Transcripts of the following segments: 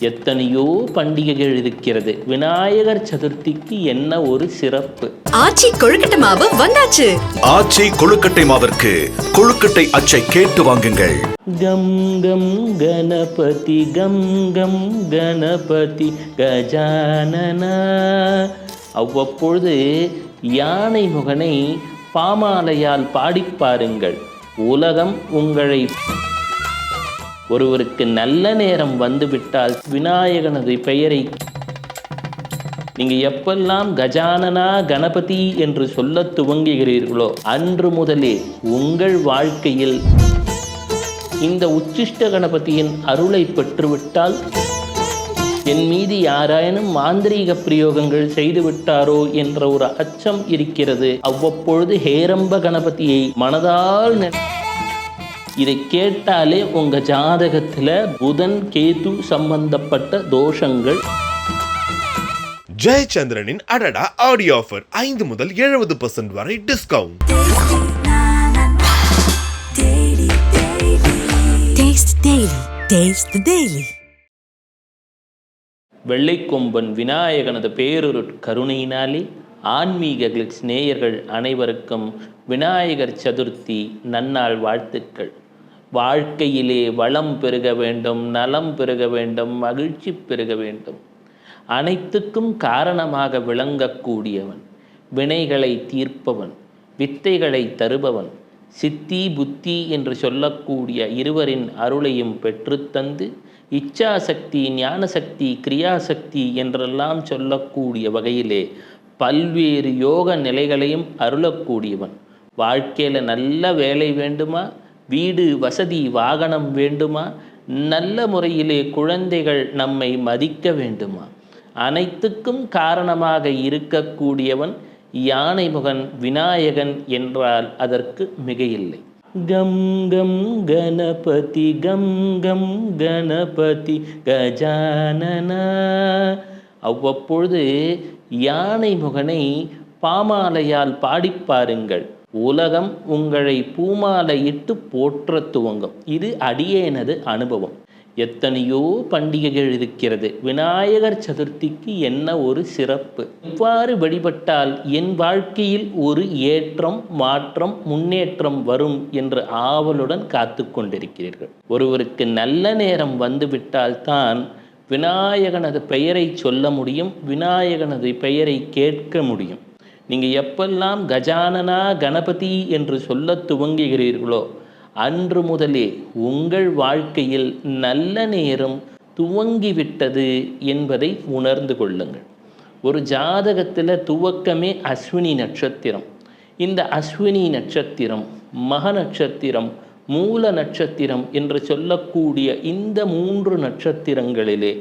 எத்தனையோ பண்டிகைகள் இருக்கிறது. விநாயகர் சதுர்த்திக்கு என்ன ஒரு சிறப்பு? ஆச்சி கொழுக்கட்டை மாவு வந்தாச்சு. ஆச்சி கொழுக்கட்டை மாவிற்கு கொழுக்கட்டை அச்சை கேட்டு வாங்குங்கள். கம் கம் கணபதி கம் கம் கணபதி கஜானனா. அவ்வப்பொழுது யானை முகனை பாமாலையால் பாடிப் பாருங்கள். உலகம் உங்களை ஒருவருக்கு நல்ல நேரம் வந்துவிட்டால் விநாயகனது பெயரை நீங்க எப்பெல்லாம் கஜானனா கணபதி என்று சொல்ல துவங்குகிறீர்களோ அன்று முதலே உங்கள் வாழ்க்கையில் இந்த உச்சிஷ்ட கணபதியின் அருளை பெற்றுவிட்டால் என் மீது யாராயினும் மாந்திரீக பிரயோகங்கள் செய்து விட்டாரோ என்ற ஒரு அச்சம் இருக்கிறது. அவ்வப்பொழுது ஹேரம்ப கணபதியை மனதால் நினை- இதை கேட்டாலே உங்க ஜாதகத்துல புதன் கேது சம்பந்தப்பட்ட தோஷங்கள் ஜெயச்சந்திரனின் அடடா ஆடியோ ஆஃபர் ஐந்து முதல் எழுபது பர்சன்ட் வரை discount Taste Daily. Taste the Daily. வெள்ளைக்கொம்பன் விநாயகனது பேரொரு கருணையினாலே ஆன்மீக கிளிட்ஸ் நேயர்கள் அனைவருக்கும் விநாயகர் சதுர்த்தி நன்னாள் வாழ்த்துக்கள் வாழ்க்கையிலே வளம் பெருக வேண்டும் நலம் பெருக வேண்டும் மகிழ்ச்சி பெருக வேண்டும். அனைத்துக்கும் காரணமாக விளங்கக்கூடியவன் வினைகளை தீர்ப்பவன் வித்தைகளை தருபவன் சித்தி புத்தி என்று சொல்லக்கூடிய இருவரின் அருளையும் பெற்றுத்தந்து இச்சாசக்தி ஞானசக்தி கிரியாசக்தி என்றெல்லாம் சொல்லக்கூடிய வகையிலே பல்வேறு யோக நிலைகளையும் அருளக்கூடியவன். வாழ்க்கையில் நல்ல வேலை வேண்டுமா? வீடு வசதி வாகனம் வேண்டுமா? நல்ல முறையிலே குழந்தைகள் நம்மை மதிக்க வேண்டுமா? அனைத்துக்கும் காரணமாக இருக்கக்கூடியவன் யானைமுகன் விநாயகன் என்றால் அதற்கு மிகையில்லை. கம் கம் கணபதி கம் கம் கணபதி கஜானனா. அவ்வப்பொழுது யானை முகனை பாமாலையால் பாடிப் பாருங்கள். உலகம் உங்களை பூமாலையிட்டு போற்ற துவங்கும். இது அடியேனது அனுபவம். எத்தனையோ பண்டிகைகள் இருக்கிறது. விநாயகர் சதுர்த்திக்கு என்ன ஒரு சிறப்பு? இவ்வாறு வழிபட்டால் என் வாழ்க்கையில் ஒரு ஏற்றம் மாற்றம் முன்னேற்றம் வரும் என்று ஆவலுடன் காத்து கொண்டிருக்கிறீர்கள். ஒருவருக்கு நல்ல நேரம் வந்துவிட்டால் தான் விநாயகனது பெயரை சொல்ல முடியும் விநாயகனது பெயரை கேட்க முடியும். நீங்கள் எப்பெல்லாம் கஜானனா கணபதி என்று சொல்ல துவங்குகிறீர்களோ அன்று முதலே உங்கள் வாழ்க்கையில் நல்ல நேரம் துவங்கிவிட்டது என்பதை உணர்ந்து கொள்ளுங்கள். ஒரு ஜாதகத்தில் துவக்கமே அஸ்வினி நட்சத்திரம். இந்த அஸ்வினி நட்சத்திரம் மக நட்சத்திரம் மூல நட்சத்திரம் என்று சொல்லக்கூடிய இந்த மூன்று நட்சத்திரங்களிலே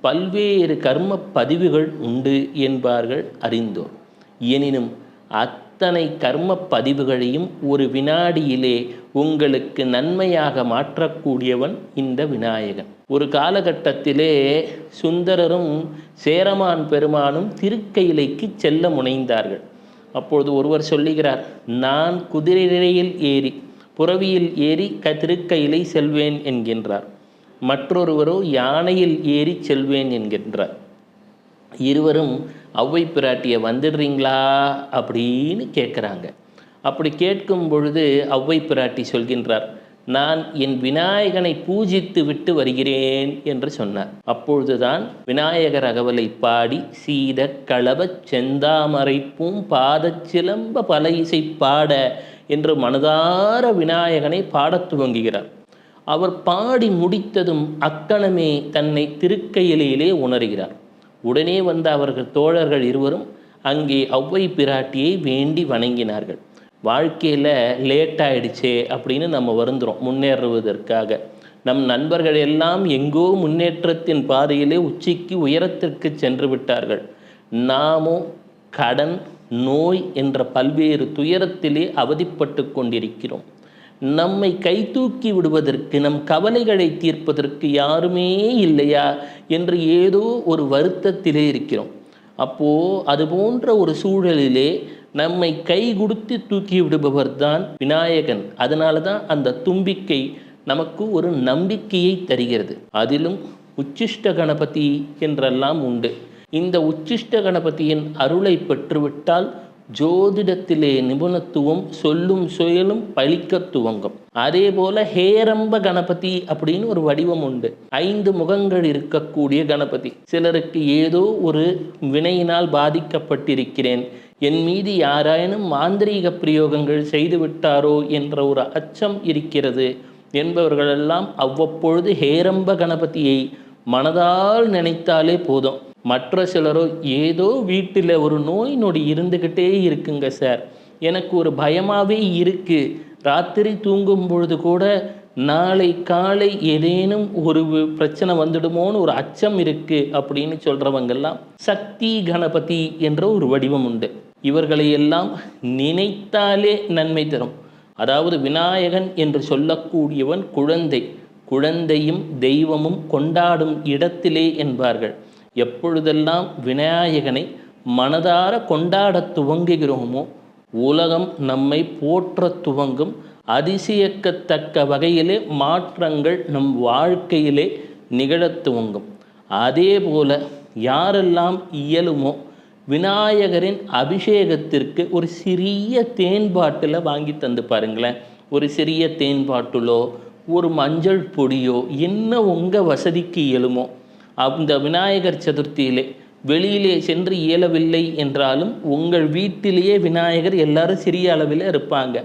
பல்வேறு கர்ம பதிவுகள் உண்டு என்பார்கள் அறிந்தோர். எனினும் அத்தனை கர்ம பதிவுகளையும் ஒரு வினாடியிலே உங்களுக்கு நன்மையாக மாற்றக்கூடியவன் இந்த விநாயகன். ஒரு காலகட்டத்திலே சுந்தரரும் சேரமான் பெருமானும் திருக்கையிலைக்கு செல்ல முனைந்தார்கள். அப்பொழுது ஒருவர் சொல்லுகிறார் நான் குதிரையில் ஏறி புறவியில் ஏறி க திருக்கையிலை செல்வேன் என்கின்றார். மற்றொருவரோ யானையில் ஏறி செல்வேன் என்கின்றார். இருவரும் ஔவை பிராட்டியை வந்துடுறீங்களா அப்படின்னு கேட்குறாங்க அப்படி கேட்கும் பொழுது ஔவை பிராட்டி சொல்கின்றார் நான் என் விநாயகனை பூஜித்து விட்டு வருகிறேன் என்று சொன்னார். அப்பொழுதுதான் விநாயகர் அகவலை பாடி சீத களபச் செந்தாமரைப்பும் பாதச்சிலம்ப பல இசை பாட என்று மனதார விநாயகனை பாடத் துவங்குகிறார். அவர் பாடி முடித்ததும் அக்கணமே தன்னை திருக்கையிலேயே உணர்கிறார். உடனே வந்த அவர்கள் தோழர்கள் இருவரும் அங்கே ஒளவை பிராட்டியை வேண்டி வணங்கினார்கள். வாழ்க்கையில் லேட் ஆயிடுச்சே அப்படின்னு நம்ம வருந்துறோம் முன்னேறுவதற்காக. நம் நண்பர்கள் எல்லாம் எங்கோ முன்னேற்றத்தின் பாதையிலே உச்சிக்கு உயரத்திற்கு சென்று விட்டார்கள். நாமோ கடன் நோய் என்ற பல்வேறு துயரத்திலே அவதிப்பட்டு கொண்டிருக்கிறோம். நம்மை கைதூக்கி விடுவதற்கு நம் கவலைகளை தீர்ப்பதற்கு யாருமே இல்லையா என்று ஏதோ ஒரு வருத்தத்திலே இருக்கிறோம். அப்போ அது போன்ற ஒரு சூழலிலே நம்மை கை கொடுத்து தூக்கி விடுபவர் தான் விநாயகன். அதனால தான் அந்த தும்பிக்கை நமக்கு ஒரு நம்பிக்கையை தருகிறது. அதிலும் உச்சிஷ்ட கணபதி என்றெல்லாம் உண்டு. இந்த உச்சிஷ்ட கணபதியின் அருளை பெற்றுவிட்டால் ஜோதிடத்திலே நிபுணத்துவம் சொல்லும் சுயலும் பழிக்க துவங்கும். அதே போல ஹேரம்ப கணபதி அப்படின்னு ஒரு வடிவம் உண்டு. ஐந்து முகங்கள் இருக்கக்கூடிய கணபதி. சிலருக்கு ஏதோ ஒரு வினையினால் பாதிக்கப்பட்டிருக்கிறேன். என் மீது யாராயினும் மாந்திரீக பிரயோகங்கள் செய்து விட்டாரோ என்ற ஒரு அச்சம் இருக்கிறது என்பவர்களெல்லாம் அவ்வப்பொழுது ஹேரம்ப கணபதியை மனதால் நினைத்தாலே போதும். மற்ற சிலரோ ஏதோ வீட்டில் ஒரு நோய் நொடி இருந்துக்கிட்டே இருக்குங்க சார். எனக்கு ஒரு பயமாகவே இருக்கு. ராத்திரி தூங்கும் பொழுது கூட நாளை காலை ஏதேனும் ஒரு பிரச்சனை வந்துடுமோன்னு ஒரு அச்சம் இருக்கு அப்படின்னு சொல்றவங்கெல்லாம் சக்தி கணபதி என்ற ஒரு வடிவம் உண்டு. இவர்களை எல்லாம் நினைத்தாலே நன்மை தரும். அதாவது விநாயகன் என்று சொல்லக்கூடியவன் குழந்தை. குழந்தையும் தெய்வமும் கொண்டாடும் இடத்திலே என்பார்கள். எப்பொழுதெல்லாம் விநாயகனை மனதார கொண்டாடத் துவங்குகிறோமோ உலகம் நம்மை போற்ற துவங்கும் அதிசயக்கத்தக்க வகையிலே மாற்றங்கள் நம் வாழ்க்கையிலே நிகழத் துவங்கும். அதே போல யாரெல்லாம் இயலுமோ விநாயகரின் அபிஷேகத்திற்கு ஒரு சிறிய தேன்பாட்டில் வாங்கி தந்து பாருங்களேன். ஒரு சிறிய தேன்பாட்டிலோ ஒரு மஞ்சள் பொடியோ என்ன உங்கள் வசதிக்கு இயலுமோ அந்த விநாயகர் சதுர்த்தியிலே வெளியிலே சென்று இயலவில்லை என்றாலும் உங்கள் வீட்டிலேயே விநாயகர் எல்லாரும் சிறிய அளவில் இருப்பாங்க.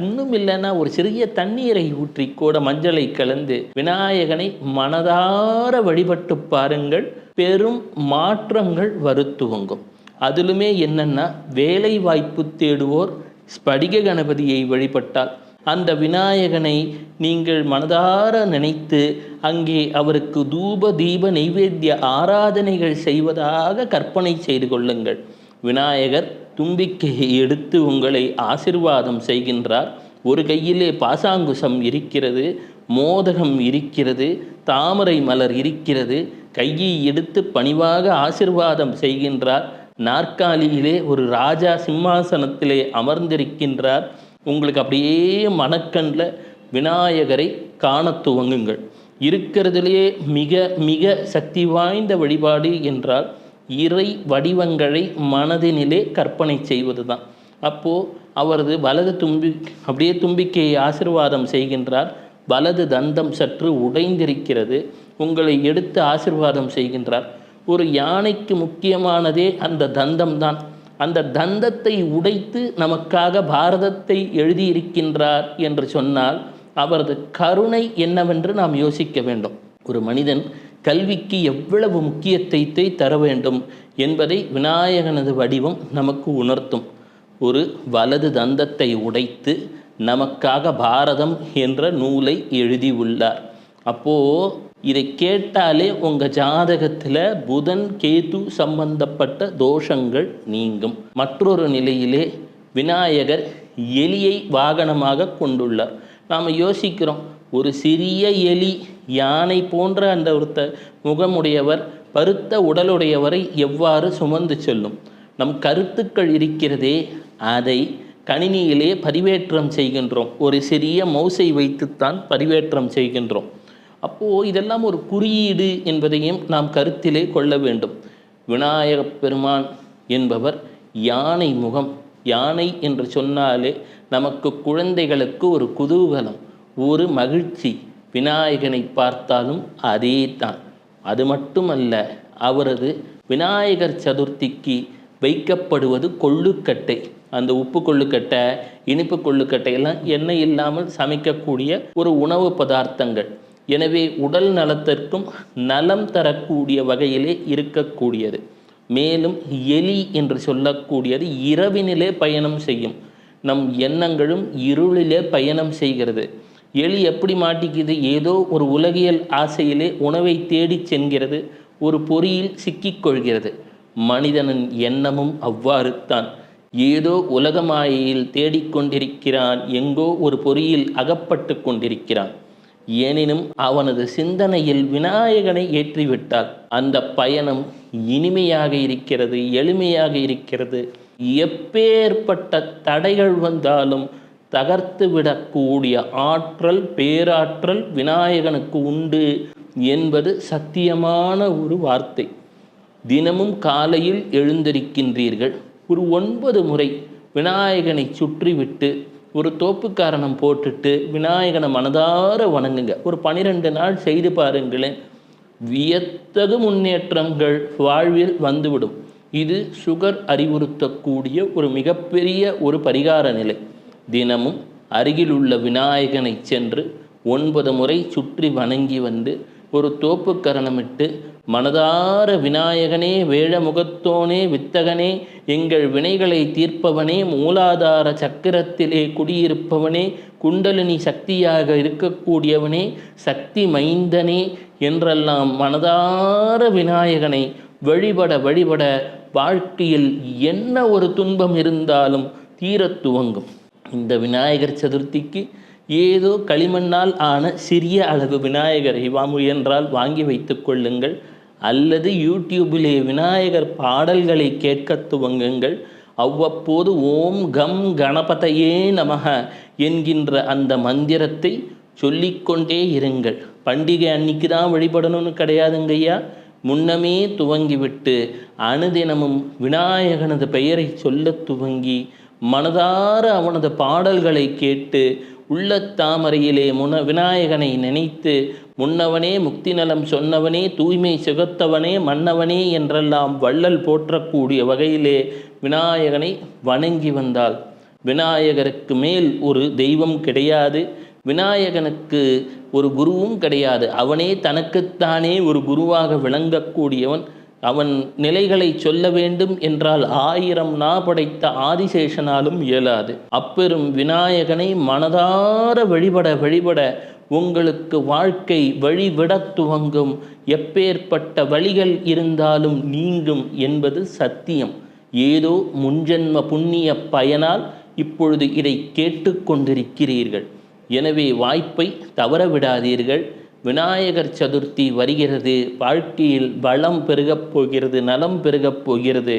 இன்னும் இல்லைன்னா ஒரு சிறிய தண்ணீரை ஊற்றி கூட மஞ்சளை கலந்து விநாயகனை மனதார வழிபட்டு பாருங்கள். பெரும் மாற்றங்கள் வருத்துவங்கும். அதிலுமே என்னன்னா வேலை வாய்ப்பு தேடுவோர் ஸ்படிக கணபதியை வழிபட்டால் அந்த விநாயகனை நீங்கள் மனதார நினைத்து அங்கே அவருக்கு தூப தீப நைவேத்திய ஆராதனைகள் செய்வதாக கற்பனை செய்து கொள்ளுங்கள். விநாயகர் தும்பிக்கையை எடுத்து உங்களை ஆசிர்வாதம் செய்கின்றார். ஒரு கையிலே பாசாங்குசம் இருக்கிறது மோதகம் இருக்கிறது தாமரை மலர் இருக்கிறது. கையை எடுத்து பணிவாக ஆசிர்வாதம் செய்கின்றார். நாற்காலியிலே ஒரு ராஜா சிம்மாசனத்திலே அமர்ந்திருக்கின்றார். உங்களுக்கு அப்படியே மனக்கண்ணில் விநாயகரை காணத் துவங்குங்கள். இருக்கிறதுலேயே மிக மிக சக்தி வாய்ந்த வழிபாடு என்றால் இறை வடிவங்களை மனதினிலே கற்பனை செய்வது தான் அப்போது அவரது வலது தும்பி அப்படியே தும்பிக்கையை ஆசிர்வாதம் செய்கின்றார். வலது தந்தம் சற்று உடைந்திருக்கிறது. உங்களை எடுத்து ஆசிர்வாதம் செய்கின்றார். ஒரு யானைக்கு முக்கியமானதே அந்த தந்தம் தான் அந்த தந்தத்தை உடைத்து நமக்காக பாரதத்தை எழுதியிருக்கின்றார் என்று சொன்னால் அவரது கருணை என்னவென்று நாம் யோசிக்க வேண்டும். ஒரு மனிதன் கல்விக்கு எவ்வளவு முக்கியத்தை தர வேண்டும் என்பதை விநாயகனது வடிவம் நமக்கு உணர்த்தும். ஒரு வலது தந்தத்தை உடைத்து நமக்காக பாரதம் என்ற நூலை எழுதியுள்ளார். அப்போது இதை கேட்டாலே உங்கள் ஜாதகத்தில் புதன் கேது சம்பந்தப்பட்ட தோஷங்கள் நீங்கும். மற்றொரு நிலையிலே விநாயகர் எலியை வாகனமாக கொண்டுள்ளார். நாம் யோசிக்கிறோம் ஒரு சிறிய எலி யானை போன்ற அந்த ஒருத்த முகமுடையவர் பருத்த உடலுடையவரை எவ்வாறு சுமந்து செல்லும்? நம் கருத்துக்கள் இருக்கிறதே அதை கணினியிலே பதிவேற்றம் செய்கின்றோம். ஒரு சிறிய மௌசை வைத்துத்தான் பதிவேற்றம் செய்கின்றோம். அப்போது இதெல்லாம் ஒரு குறியீடு என்பதையும் நாம் கருத்திலே கொள்ள வேண்டும். விநாயகப் பெருமான் என்பவர் யானை முகம் யானை என்று சொன்னாலே நமக்கு குழந்தைகளுக்கு ஒரு குதூகலம் ஒரு மகிழ்ச்சி. விநாயகனை பார்த்தாலும் அதே தான் அது மட்டுமல்ல அவரது விநாயகர் சதுர்த்திக்கு வைக்கப்படுவது கொள்ளுக்கட்டை. அந்த உப்பு கொள்ளுக்கட்டை இனிப்பு கொள்ளுக்கட்டை எல்லாம் எண்ணெய் இல்லாமல் சமைக்கக்கூடிய ஒரு உணவு பதார்த்தங்கள். எனவே உடல் நலத்திற்கும் நலம் தரக்கூடிய வகையிலே இருக்கக்கூடியது. மேலும் எலி என்று சொல்லக்கூடியது இரவினிலே பயணம் செய்யும். நம் எண்ணங்களும் இருளிலே பயணம் செய்கிறது. எலி எப்படி மாட்டிக்குது? ஏதோ ஒரு உலகியல் ஆசையிலே உணவை தேடிச் செல்கிறது ஒரு பொறியில் சிக்கிக்கொள்கிறது மனிதனின் எண்ணமும் அவ்வாறு தான் ஏதோ உலகமாயில் தேடிக்கொண்டிருக்கிறான் எங்கோ ஒரு பொறியில் அகப்பட்டு கொண்டிருக்கிறான். எனினும் அவனது சிந்தனையில் விநாயகனை ஏற்றிவிட்டால் அந்த பயணம் இனிமையாக இருக்கிறது எளிமையாக இருக்கிறது. எப்பேற்பட்ட தடைகள் வந்தாலும் தகர்த்து விடக்கூடிய ஆற்றல் பேராற்றல் விநாயகனுக்கு உண்டு என்பது சத்தியமான ஒரு வார்த்தை. தினமும் காலையில் எழுந்திருக்கின்றீர்கள். ஒரு ஒன்பது முறை விநாயகனை சுற்றிவிட்டு ஒரு தோப்புக்காரணம் போட்டுட்டு விநாயகனை மனதார வணங்குங்க. ஒரு பனிரெண்டு நாள் செய்து பாருங்களேன். வியத்தகு முன்னேற்றங்கள் வாழ்வில் வந்துவிடும். இது சுகர் அறிவுறுத்தக்கூடிய ஒரு மிகப்பெரிய ஒரு பரிகார நிலை. தினமும் அருகிலுள்ள விநாயகனை சென்று ஒன்பது முறை சுற்றி வணங்கி வந்து ஒரு தோப்பு கரணமிட்டு மனதார விநாயகனே வேழமுகத்தோனே வித்தகனே எங்கள் வினைகளை தீர்ப்பவனே மூலாதார சக்கரத்திலே குடியிருப்பவனே குண்டலினி சக்தியாக இருக்கக்கூடியவனே சக்தி மைந்தனே என்றெல்லாம் மனதார விநாயகனை வழிபட வழிபட வாழ்க்கையில் என்ன ஒரு துன்பம் இருந்தாலும் தீரத் துவங்கும் இந்த விநாயகர் சதுர்த்திக்கு ஏதோ களிமண்ணால் ஆன சிறிய அளவு விநாயகரை வா முயன்றால் வாங்கி வைத்துக் கொள்ளுங்கள். அல்லது யூடியூபிலே விநாயகர் பாடல்களை கேட்கத் துவங்குங்கள். அவ்வப்போது ஓம் கம் கணபதையே நமக என்கின்ற அந்த மந்திரத்தை சொல்லிக்கொண்டே இருங்கள். பண்டிகை அன்னைக்கு தான் வழிபடணும்னு கிடையாதுங்கய்யா. முன்னமே துவங்கிவிட்டு அனுதினமும் விநாயகனது பெயரை சொல்லத் துவங்கி மனதார அவனது பாடல்களை கேட்டு உள்ள தாமரையிலே முன விநாயகனை நினைத்து முன்னவனே முக்தி நலம் சொன்னவனே தூய்மை சுகத்தவனே மன்னவனே என்றெல்லாம் வள்ளல் போற்றக்கூடிய வகையிலே விநாயகனை வணங்கி வந்தாள். விநாயகருக்கு மேல் ஒரு தெய்வம் கிடையாது. விநாயகனுக்கு ஒரு குருவும் கிடையாது. அவனே தனக்குத்தானே ஒரு குருவாக விளங்கக்கூடியவன். அவன் நிலைகளை சொல்ல வேண்டும் என்றால் ஆயிரம் நா படைத்த ஆதிசேஷனாலும் இயலாது. அப்பெரும் விநாயகனை மனதார வழிபட வழிபட உங்களுக்கு வாழ்க்கை வழிவிடத் துவங்கும். எப்பேற்பட்ட வழிகள் இருந்தாலும் நீங்கும் என்பது சத்தியம். ஏதோ முன்ஜென்ம புண்ணிய பயனால் இப்பொழுது இதை கேட்டுக்கொண்டிருக்கிறீர்கள் எனவே வாய்ப்பை தவற விடாதீர்கள் விநாயகர் சதுர்த்தி வருகிறது. வாழ்க்கையில் வளம் பெருகப் போகிறது நலம் பெருகப் போகிறது.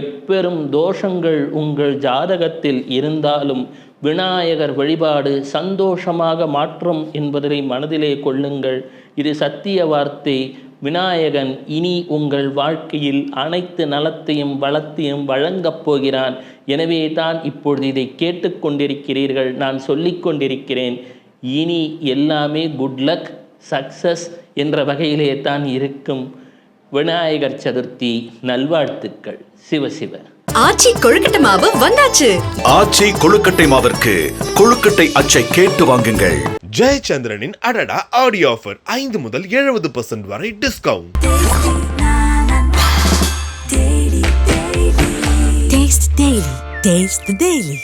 எப்பெரும் தோஷங்கள் உங்கள் ஜாதகத்தில் இருந்தாலும் விநாயகர் வழிபாடு சந்தோஷமாக மாற்றம் என்பதை மனதிலே கொள்ளுங்கள். இது சத்திய வார்த்தை. விநாயகன் இனி உங்கள் வாழ்க்கையில் அனைத்து நலத்தையும் வளத்தையும் வழங்கப் போகிறான். எனவே தான் இப்பொழுது இதை கேட்டுக்கொண்டிருக்கிறீர்கள் நான் சொல்லிக்கொண்டிருக்கிறேன் இனி எல்லாமே குட் லக் சக்சஸ் என்ற வகையிலே தான் இருக்கும் விநாயகர் சதுர்த்தி நல்வாழ்த்துக்கள் சிவசிவ ஆச்சி கொழுக்கட்டை மாவு வந்தாச்சு ஆச்சி கொழுக்கட்டை மாவிற்கு கொழுக்கட்டை அச்சை கேட்டு வாங்குங்கள் ஜெயச்சந்திரனின் அடடா ஆடியோ ஆஃபர் ஐந்து முதல் எழுபது பர்சன்ட் வரை discount Taste Daily. Taste the Daily.